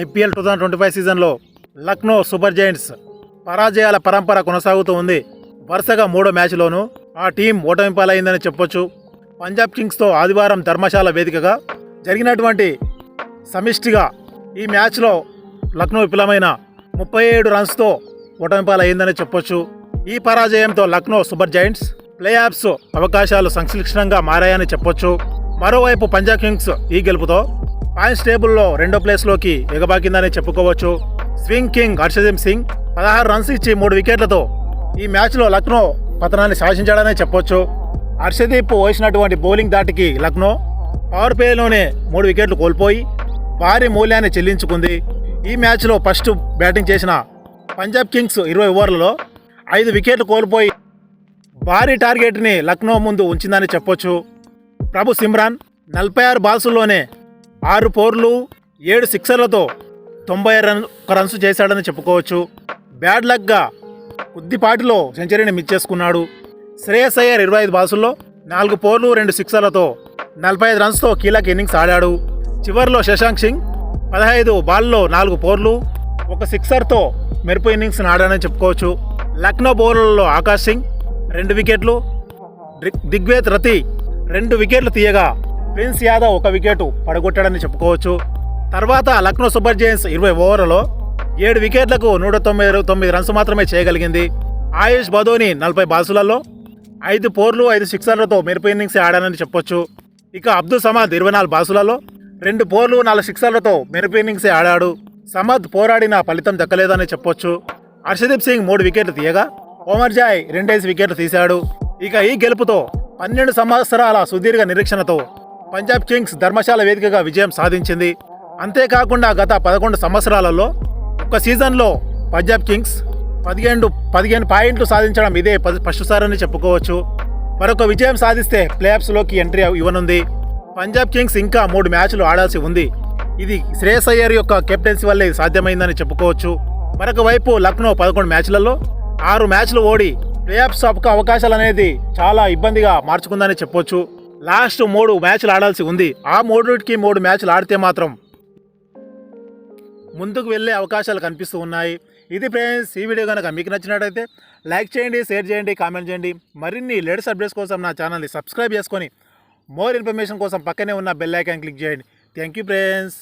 IPL two thousand twenty five సీజన్లో Lucknow super Giants పరాజయాల పరంపర కొనసాగుతూ ఉంది. వరుసగా మూడో మ్యాచ్లోనూ ఆ టీం ఓటమి పాలైందని చెప్పొచ్చు. పంజాబ్ కింగ్స్తో ఆదివారం ధర్మశాల వేదికగా జరిగినటువంటి సమిష్టిగా ఈ మ్యాచ్లో లక్నో విఫలమైన ముప్పై ఏడు రన్స్తో ఓటమి పాలైందని చెప్పొచ్చు. ఈ పరాజయంతో Lucknow super giants play offs అవకాశాలు సంక్లిష్టంగా మారాయని చెప్పొచ్చు. మరోవైపు పంజాబ్ కింగ్స్ ఈ గెలుపుతో పాయింట్స్ టేబుల్లో రెండో ప్లేస్లోకి ఎగబాకిందని చెప్పుకోవచ్చు. స్వింగ్ కింగ్ హర్షదీప్ సింగ్ పదహారు రన్స్ ఇచ్చి మూడు వికెట్లతో ఈ మ్యాచ్లో లక్నో పతనాన్ని శాసించాడనే చెప్పొచ్చు. హర్షదీప్ వేసినటువంటి బౌలింగ్ దాటికి లక్నో పవర్ ప్లేలోనే మూడు వికెట్లు కోల్పోయి భారీ మూల్యాన్ని చెల్లించుకుంది. ఈ మ్యాచ్లో ఫస్ట్ బ్యాటింగ్ చేసిన పంజాబ్ కింగ్స్ ఇరవై ఓవర్లలో ఐదు వికెట్లు కోల్పోయి భారీ టార్గెట్ని లక్నో ముందు ఉంచిందని చెప్పొచ్చు. ప్రభు సిమ్రాన్ నలభై ఆరు బాల్సుల్లోనే ఆరు ఫోర్లు ఏడు సిక్సర్లతో తొంభై రన్ రన్స్ చేశాడని చెప్పుకోవచ్చు. బ్యాడ్ లక్గా కొద్దిపాటిలో సెంచరీని మిస్ చేసుకున్నాడు. శ్రేయస్ అయ్యర్ ఇరవై ఐదు బాసుల్లో నాలుగు ఫోర్లు రెండు సిక్సర్లతో నలభై ఐదు రన్స్తో కీలక ఇన్నింగ్స్ ఆడాడు. చివరిలో శశాంక్ సింగ్ పదహైదు బాల్లో నాలుగు ఫోర్లు ఒక సిక్సర్తో మెరుపు ఇన్నింగ్స్ ఆడాడని చెప్పుకోవచ్చు. లక్నో బౌలర్లలో ఆకాష్ సింగ్ రెండు వికెట్లు దిగ్వేత్ రతి రెండు వికెట్లు తీయగా ప్రిన్స్ యాదవ్ ఒక వికెట్ పడగొట్టాడని చెప్పుకోవచ్చు. తర్వాత లక్నో సూపర్ జైన్స్ ఇరవై ఓవర్లలో ఏడు వికెట్లకు నూట తొంభై తొమ్మిది రన్స్ మాత్రమే చేయగలిగింది. ఆయుష్ బదోని నలభై బాసులలో ఐదు పోర్లు ఐదు సిక్సర్లతో మెరుపు ఇన్నింగ్స్ ఆడానని చెప్పొచ్చు. ఇక అబ్దుల్ సమద్ ఇరవై నాలుగు బాసులలో రెండు పోర్లు నాలుగు సిక్సర్లతో మెరుపు ఇన్నింగ్సే ఆడాడు. సమద్ పోరాడిన ఫలితం దక్కలేదని చెప్పొచ్చు. హర్షదీప్ సింగ్ మూడు వికెట్లు తీయగా ఓమర్ జాయ్ రెండేసి వికెట్లు తీశాడు. ఇక ఈ గెలుపుతో పన్నెండు సంవత్సరాల సుదీర్ఘ నిరీక్షణతో పంజాబ్ కింగ్స్ ధర్మశాల వేదికగా విజయం సాధించింది. అంతేకాకుండా గత పదకొండు సంవత్సరాలలో ఒక సీజన్లో పంజాబ్ కింగ్స్ పదిహేను పదిహేను పాయింట్లు సాధించడం ఇదే ఫస్ట్సారని చెప్పుకోవచ్చు. మరొక విజయం సాధిస్తే ప్లేఆఫ్స్లోకి ఎంట్రీ ఇవ్వనుంది. పంజాబ్ కింగ్స్ ఇంకా మూడు మ్యాచ్లు ఆడాల్సి ఉంది. ఇది శ్రేయస్ అయ్యర్ యొక్క కెప్టెన్సీ వల్లే సాధ్యమైందని చెప్పుకోవచ్చు. మరొక వైపు లక్నో పదకొండు మ్యాచ్లలో ఆరు మ్యాచ్లు ఓడి ప్లేఆఫ్స్ అవకాశాలు అనేది చాలా ఇబ్బందిగా మార్చుకుందని చెప్పొచ్చు. లాస్ట్ మూడు మ్యాచ్లు ఆడాల్సి ఉంది. ఆ మూడుకి మూడు మ్యాచ్లు ఆడితే మాత్రం ముందుకు వెళ్ళే అవకాశాలు కనిపిస్తూ ఉన్నాయి. ఇది ఫ్రెండ్స్ ఈ వీడియో కనుక మీకు నచ్చినట్టయితే లైక్ చేయండి షేర్ చేయండి కామెంట్ చేయండి. మరిన్ని లేటెస్ట్ అప్డేట్స్ కోసం నా ఛానల్ని సబ్స్క్రైబ్ చేసుకొని మోర్ ఇన్ఫర్మేషన్ కోసం పక్కనే ఉన్న బెల్ ఐకాన్ క్లిక్ చేయండి. Thank you friends.